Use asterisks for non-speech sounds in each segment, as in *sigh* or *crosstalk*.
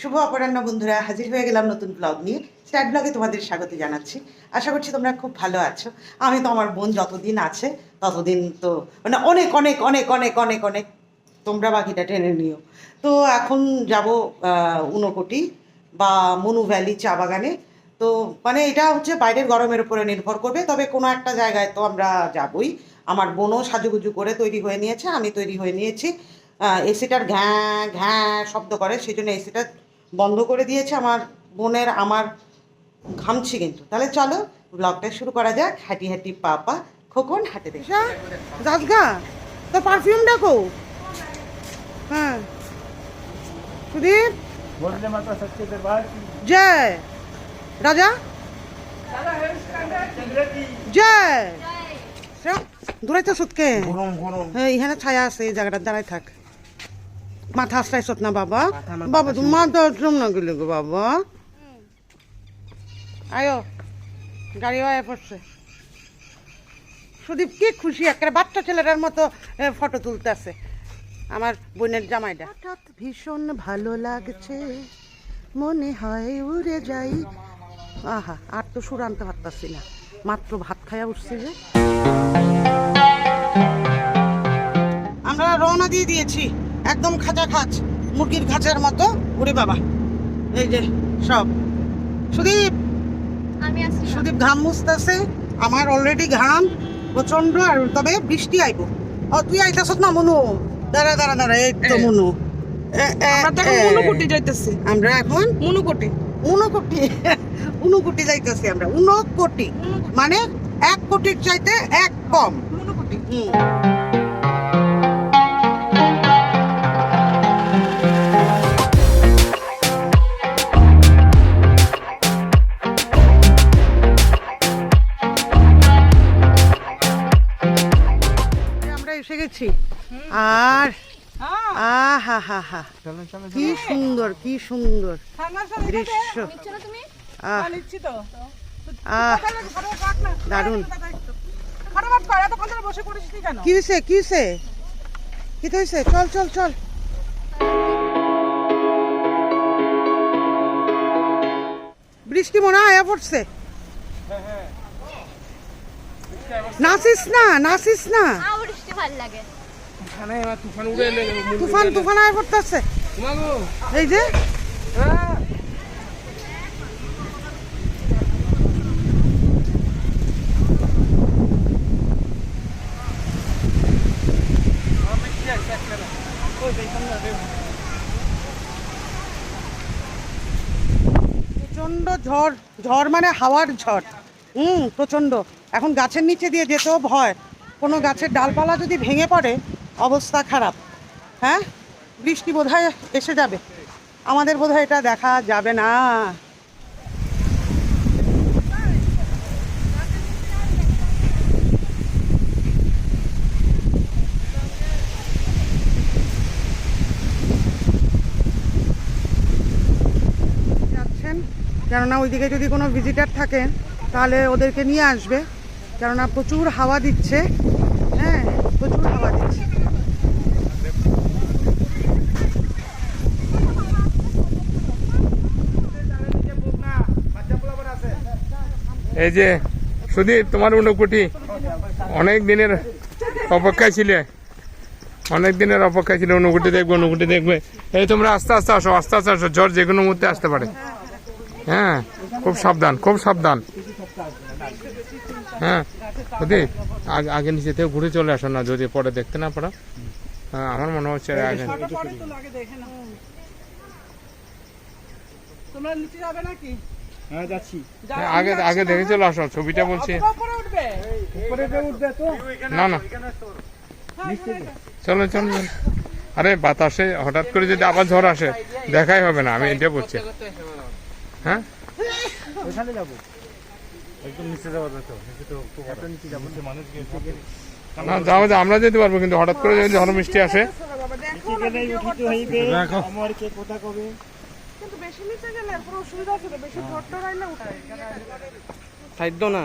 শুভ অপরাহ্ন বন্ধুরা, হাজির হয়ে গেলাম নতুন ব্লগ নিয়ে। স্ট্যাট ব্লগে তোমাদের স্বাগত জানাচ্ছি। আশা করছি তোমরা খুব ভালো আছো। আমি তো আমার বোন যতদিন আছে, ততদিন তো মানে অনেক অনেক অনেক অনেক অনেক অনেক তোমরা বাকিটা টেনে নিও। তো এখন যাব উনকোটি বা মনু ভ্যালি চা বাগানে। তো মানে এটা হচ্ছে বাইরের গরমের উপরে নির্ভর করবে, তবে কোনো একটা জায়গায় তো আমরা যাবই। আমার বোনও সাজুগুজু করে তৈরি হয়ে নিয়েছে, আমি তৈরি হয়ে নিয়েছি। এসিটার ঘ্যাঁ ঘ্যাঁ শব্দ করে, সেই জন্য এসিটা বন্ধ করে দিয়েছে আমার বোনের আমার ঘামছি কিন্তু। তাহলে চলো ব্লগটা শুরু করা যাক। হাঁটি হাঁটি পাপা খোকন হাতে দেখে। দাসগা আচ্ছা, তো পারফিউমটা কো। হ্যাঁ। সুদীপ? জয়। রাজা? জয়। দূরে তো সুতকে। হ্যাঁ, এখানে ছায়া আছে এই জায়গাটা দাঁড়ায় থাক। মাথা আসটাইছত না বাবা? বাবা তুমি মাথা আসলাম না গেলে গো বাবা। আয়ো গাড়ি আয় পড়ছে সুদীপ কি খুশি একটা বাচ্চা ছেলেটার মতো ফটো তুলতেছে আমার বোনের জামাইটা হঠাৎ ভীষণ ভালো লাগছে মনে হয় উড়ে যাই। আহা আর তো সুর আনতে পারতাছি না। মাত্র ভাত খাইয়া উঠছি যে। আমরা রওনা দিয়ে দিয়েছি। একদম খাঁচা খাঁচ মুরগির খাঁচার মতো। ওরে বাবা এই যে সব। সুদীপ আমি আসছি সুদীপ ঘাম মুছতেছে আমার অলরেডি ঘাম প্রচণ্ড আর তবে বৃষ্টি আইব। ও তুই আইতাছ না মনু? দাঁড়া দাঁড়া দাঁড়া এই তো মনু। আমরা তো এখন। মনুকুটি যাইতেছি। আমরা এখন মনুকুটি উনকোটি *laughs* উনকোটি যাইতেছি আমরা। উনকোটি। মানে এক কোটির চাইতে এক কম। মনুকুটি হুম। আর আহা হা হা। কি সুন্দর কি সুন্দর দৃশ্য। নিচ্ছ না তুমি? আহ। নিচ্ছি তো। আহ। দারুণ। ফটাফট কর এতক্ষণ ধরে বসে পড়েছিস তুই কেন কি হয়েছে কি হয়েছে কি হয়েছে চল চল চল। বৃষ্টি মনে হয় পড়ছে। নাচিস না নাচিস না। বৃষ্টি ভালো লাগে। তুফান তুফান আয়া পড়তেছে। এই যে? প্রচণ্ড ঝড় ঝড় মানে হাওয়ার ঝড়। হুম প্রচণ্ড এখন গাছের নিচে দিয়ে যেতেও ভয়। কোনো গাছের ডালপালা যদি ভেঙে পড়ে অবস্থা খারাপ। হ্যাঁ? বৃষ্টি বোধহয় এসে যাবে। আমাদের বোধহয় এটা দেখা যাবে না। কেননা ওইদিকে যদি কোনো ভিজিটার থাকে তাহলে ওদেরকে নিয়ে আসবে। কেননা প্রচুর হাওয়া দিচ্ছে। হ্যাঁ প্রচুর হাওয়া দিচ্ছে এই যে সুদীপ তোমার উনকুটি অনেক দিনের অপেক্ষায় ছিলে। অনেক দিনের অপেক্ষায় ছিল অনুকুটি দেখবে অনুকুটি দেখবে। এই তোমরা আস্তে আস্তে আসো আস্তে আস্তে আসো জ্বর যে কোনো মুহূর্তে আসতে পারে। হ্যাঁ খুব সাবধান খুব সাবধান। হ্যাঁ সুদীপ আগে আগে নিচে থেকে ঘুরে চলে আসো না যদি পরে দেখতে না পারো। হ্যাঁ, আমার মনে হচ্ছে আগে। তোমরা নিচে যাবে নাকি? হ্যাঁ, আগে আগে দেখে চলে আসো ছবিটা বলছি। না না। চলো চলো চলো। আরে বাতাসে হঠাৎ করে যদি আবার ঝড় আসে দেখাই হবে না আমি এটা বলছি। হ্যাঁ? ওখানে যাব। একদম নিচে যাওয়া যেত নিচে তো নিচে যাব। মানুষ না যাওয়া যায় আমরা যেতে পারব কিন্তু হঠাৎ করে যদি ঝড় মিষ্টি আসে সেখানে উঠিতে হইবে আমার কে কথা কবে? কিন্তু বেশি নিচে গেলে পুরো অসুবিধা ছিল বেশি ঝড় টর আইলে উঠে খাদ্য না?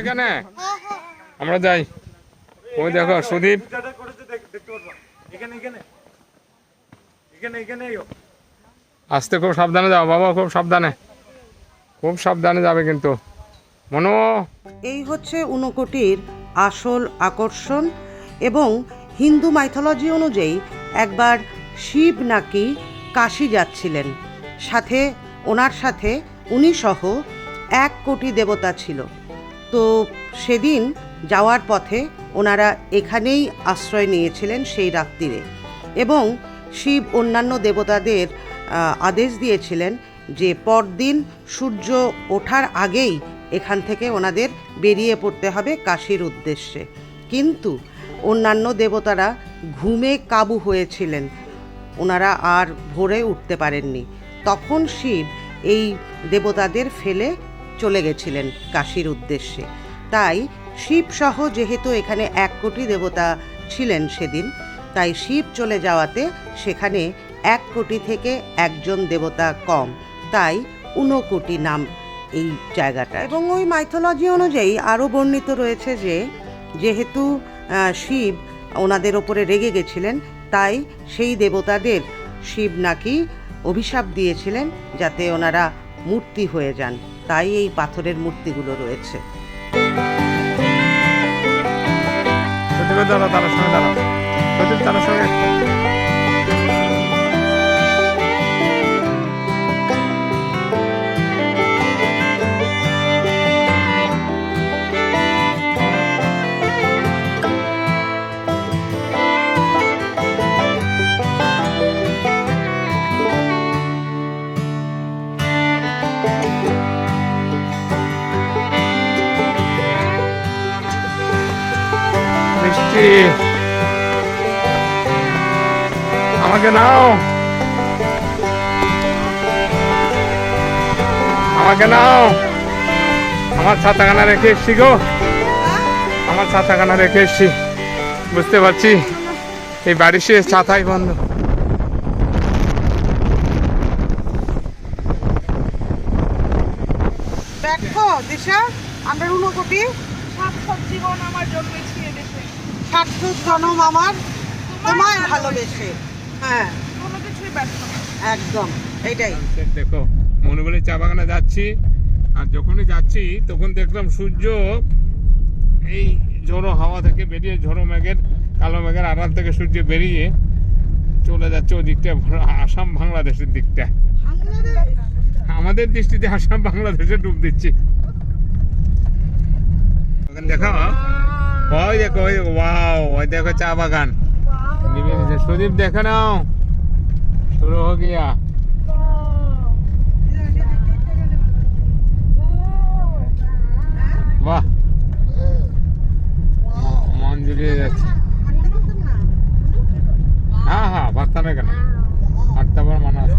এখানে? আমরা যাই। ওই দেখো সুদীপ। এখানে এখানে আসতে খুব সাবধানে যাও বাবা খুব সাবধানে। খুব সাবধানে যাবে কিন্তু। মনো? এই হচ্ছে ঊনকোটির আসল আকর্ষণ এবং হিন্দু মাইথোলজি অনুযায়ী একবার শিব নাকি কাশি যাচ্ছিলেন। সাথে ওনার সাথে উনি সহ এক কোটি দেবতা ছিল। তো সেদিন যাওয়ার পথে ওনারা এখানেই আশ্রয় নিয়েছিলেন সেই রাত্রিরে এবং শিব অন্যান্য দেবতাদের আদেশ দিয়েছিলেন যে পরদিন সূর্য ওঠার আগেই এখান থেকে ওনাদের বেরিয়ে পড়তে হবে কাশীর উদ্দেশ্যে। কিন্তু অন্যান্য দেবতারা ঘুমে কাবু হয়েছিলেন। ওনারা আর ভোরে উঠতে পারেননি। তখন শিব এই দেবতাদের ফেলে চলে গেছিলেন কাশীর উদ্দেশ্যে। তাই শিব সহ যেহেতু এখানে এক কোটি দেবতা ছিলেন সেদিন, তাই শিব চলে যাওয়াতে সেখানে এক কোটি থেকে একজন দেবতা কম। তাই ঊনকোটি নাম এই জায়গাটা। এবং ওই মাইথোলজি অনুযায়ী আরও বর্ণিত রয়েছে যে, যেহেতু শিব ওনাদের ওপরে রেগে গেছিলেন তাই সেই দেবতাদের শিব নাকি অভিশাপ দিয়েছিলেন যাতে ওনারা মূর্তি হয়ে যান। তাই এই পাথরের মূর্তিগুলো রয়েছে। দাঁড়া দাঁড়া সঙ্গে দাঁড়া সঙ্গে মিষ্টি আমাকে নাও। আমাকে নাও। আমার ছাতাখানা রেখে এসছি গো। আমার ছাতাখানা রেখে এসছি। বুঝতে পারছি? এই বাড়ি সে ছাতাই বন্ধ। দেখো দিশা আমরা ঊনকোটি জীবন আমার জন্মেছি। সার্থক জনম আমার তোমায় ভালোবেসে। হ্যাঁ। কোনো কিছুই ব্যর্থ একদম এইটাই দেখো মনে বলে চা বাগানে যাচ্ছি আর যখনই যাচ্ছি তখন দেখলাম সূর্য এই ঝোড়ো হাওয়া থেকে বেরিয়ে ঝোড়ো মেঘের কালো মেঘের আড়াল থেকে সূর্য বেরিয়ে চলে যাচ্ছে ওই দিকটা আসাম বাংলাদেশের দিকটা। আমাদের দৃষ্টিতে আসাম বাংলাদেশে ডুব দিচ্ছি। দেখো ওই দেখো ওই ওয়াও ওই দেখো চা বাগান। সুদীপ দেখে নাও। শুরু হো গিয়া। বাহ। মন জুড়িয়ে যাচ্ছে। হ্যাঁ হ্যাঁ পারতাম কেন? হাঁটতে পার মনে আছে।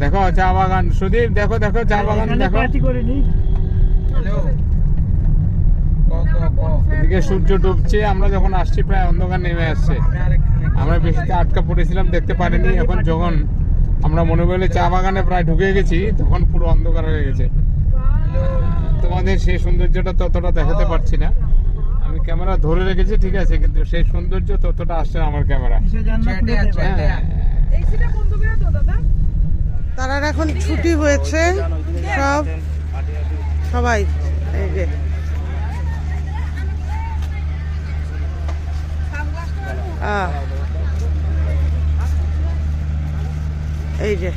দেখো চা বাগান। সুদীপ দেখো দেখো চা বাগান দেখো। এদিকে সূর্য ডুবছে আমরা যখন আসছি প্রায় অন্ধকার নেমে আসছে। আমরা বেশিতে আটকা পড়েছিলাম দেখতে পারিনি। এখন যখন আমরা মনে করলে চা বাগানে প্রায় ঢুকে গেছি তখন পুরো অন্ধকার হয়ে গেছে। তোমাদের সেই সৌন্দর্যটা ততটা দেখাতে পারছি না। আমি ক্যামেরা ধরে রেখেছি ঠিক আছে কিন্তু সেই সৌন্দর্য ততটা আসছে না আমার ক্যামেরা। হ্যাঁ। তারা এখন ছুটি হয়েছে। সব সবাই, এই যে। এই যে,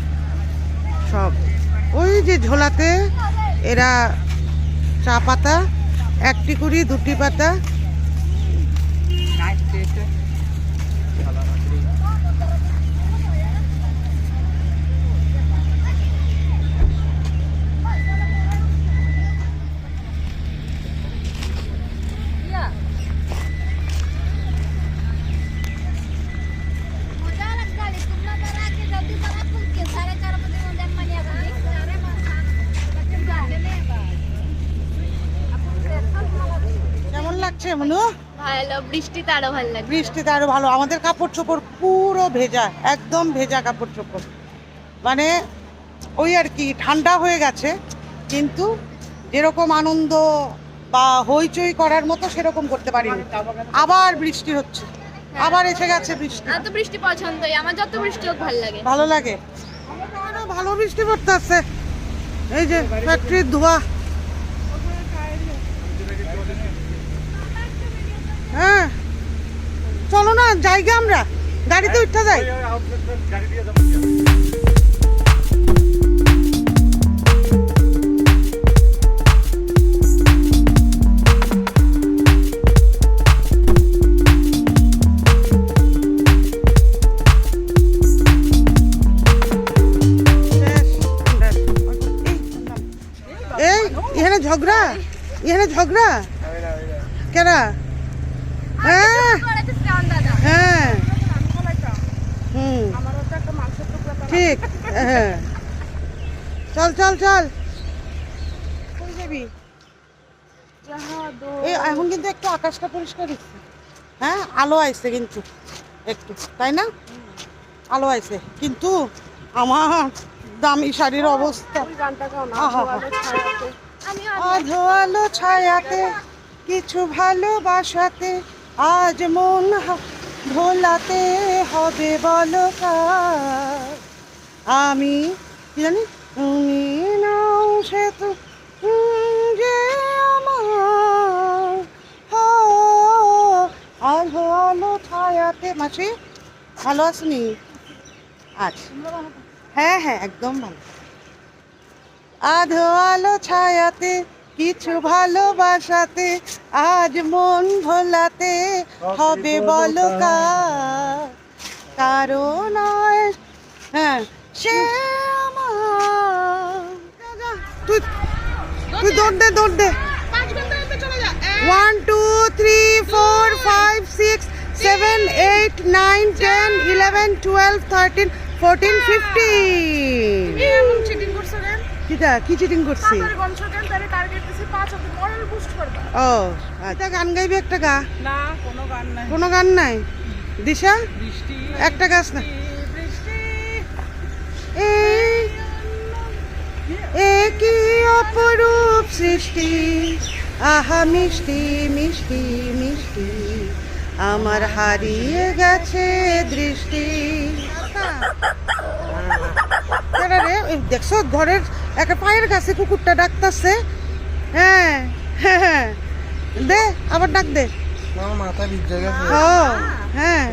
সব। ওই যে ঝোলাতে, এরা চা পাতা, একটি কুড়ি, দুটি পাতা বৃষ্টিতে আরও ভালো লাগে বৃষ্টিতে আরও ভালো। আমাদের কাপড় চোপড় পুরো ভেজা একদম ভেজা কাপড় চোপড় মানে ওই আর কি ঠান্ডা হয়ে গেছে কিন্তু যেরকম আনন্দ বা হইচই করার মতো সেরকম করতে পারিনি। আবার বৃষ্টি হচ্ছে আবার এসে গেছে বৃষ্টি। আমার তো বৃষ্টি পছন্দই আমার যত বৃষ্টি হোক ভালো লাগে। ভালো লাগে। ভালো বৃষ্টি পড়তেছে। এই যে ফ্যাক্টরির ধোয়া। হ্যাঁ। চলো না জায়গা আমরা। গাড়িতে উঠতে যাই। এই এখন কিন্তু একটু আকাশটা পরিষ্কার হচ্ছে হ্যাঁ আলো আইছে কিন্তু একটু তাই না? আলো আইছে। কিন্তু আমার দামি শাড়ির অবস্থা। আধো আলো ছায়াতে। কিছু ভালোবাসাতে আজ মন ভোলাতে হবে বলো আমি কি জানি? তুমি নাও সে তো মাসি? ভালো আসনি আচ্ছা হ্যাঁ হ্যাঁ একদম ভালো। আধো আলো ছায়াতে কিছু ভালোবাসাতে আজ মন ভোলাতে হবে বলো কার কারণ হ্যাঁ সে তুই দৌড় দে দৌড় দে। One two three four five six seven eight nine ten eleven twelve thirteen fourteen fifteen কিটা কি চিটিং করছি? ও একটা গান গাইবি একটা গা? না কোনো গান নাই। কোনো গান নাই? দিশা? একটা গাছ না। একই অপরূপ সৃষ্টি। আহা মিষ্টি মিষ্টি মিষ্টি। আমার হারিয়ে গেছে দৃষ্টি। রে ওই দেখছ ঘরের একটা পায়ের কাছে কুকুরটা ডাকতেছে। হ্যাঁ হ্যাঁ হ্যাঁ। দে আবার ডাক দে। মাথা ভিজে গেছে। হ্যাঁ।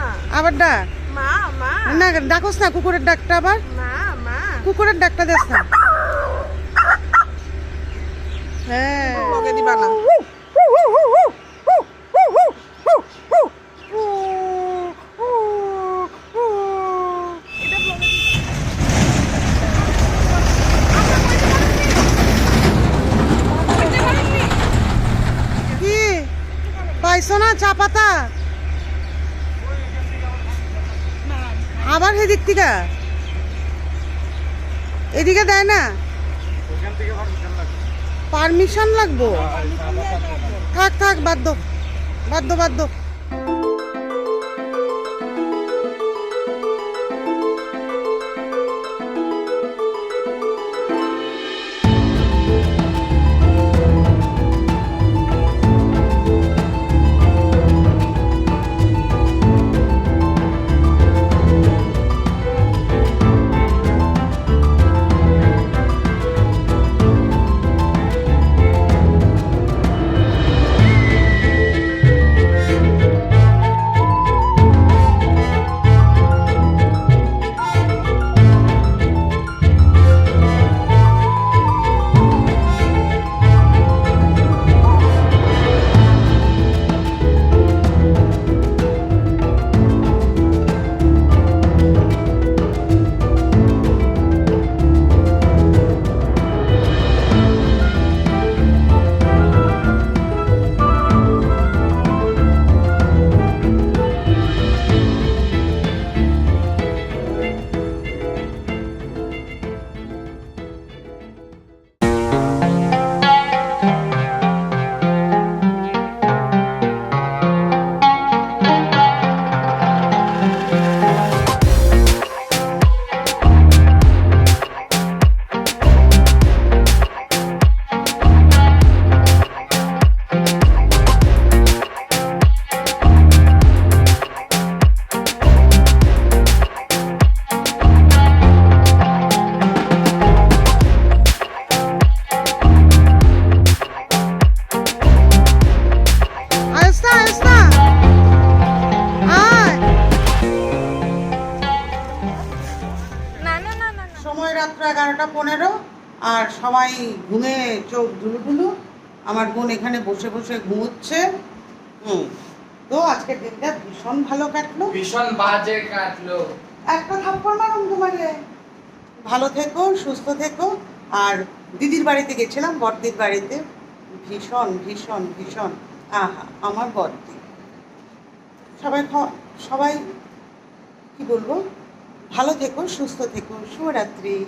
না। আবার ডাক। মা মা। না ডাকোস না কুকুরের ডাকটা আবার। কুকুরের ডাকটা দেখ না হ্যাঁ লগে দিবা না কি পাইছো না চা পাতা আবার সেদিক থেকে এদিকে দেয় না? পারমিশন লাগবে। লাগবো? থাক থাক বাধ্য বাধ্য বাধ্য আর সবাই ঘুমে চোখ ঢুলুঢুলু আমার বোন এখানে বসে বসে ঘুমোচ্ছে। হুম। তো আজকে দিনটা ভীষণ ভালো কাটলো। ভীষণ বাজে কাটলো। একটা থাপ্পড় মারুন তোমাকে। ভালো থেকো সুস্থ থেকো। আর দিদির বাড়িতে গেছিলাম বড়দির বাড়িতে। ভীষণ ভীষণ ভীষণ। আহা আমার বড়দি সবাই সবাই কি বলব? ভালো থেকো সুস্থ থেকো। শুভরাত্রি।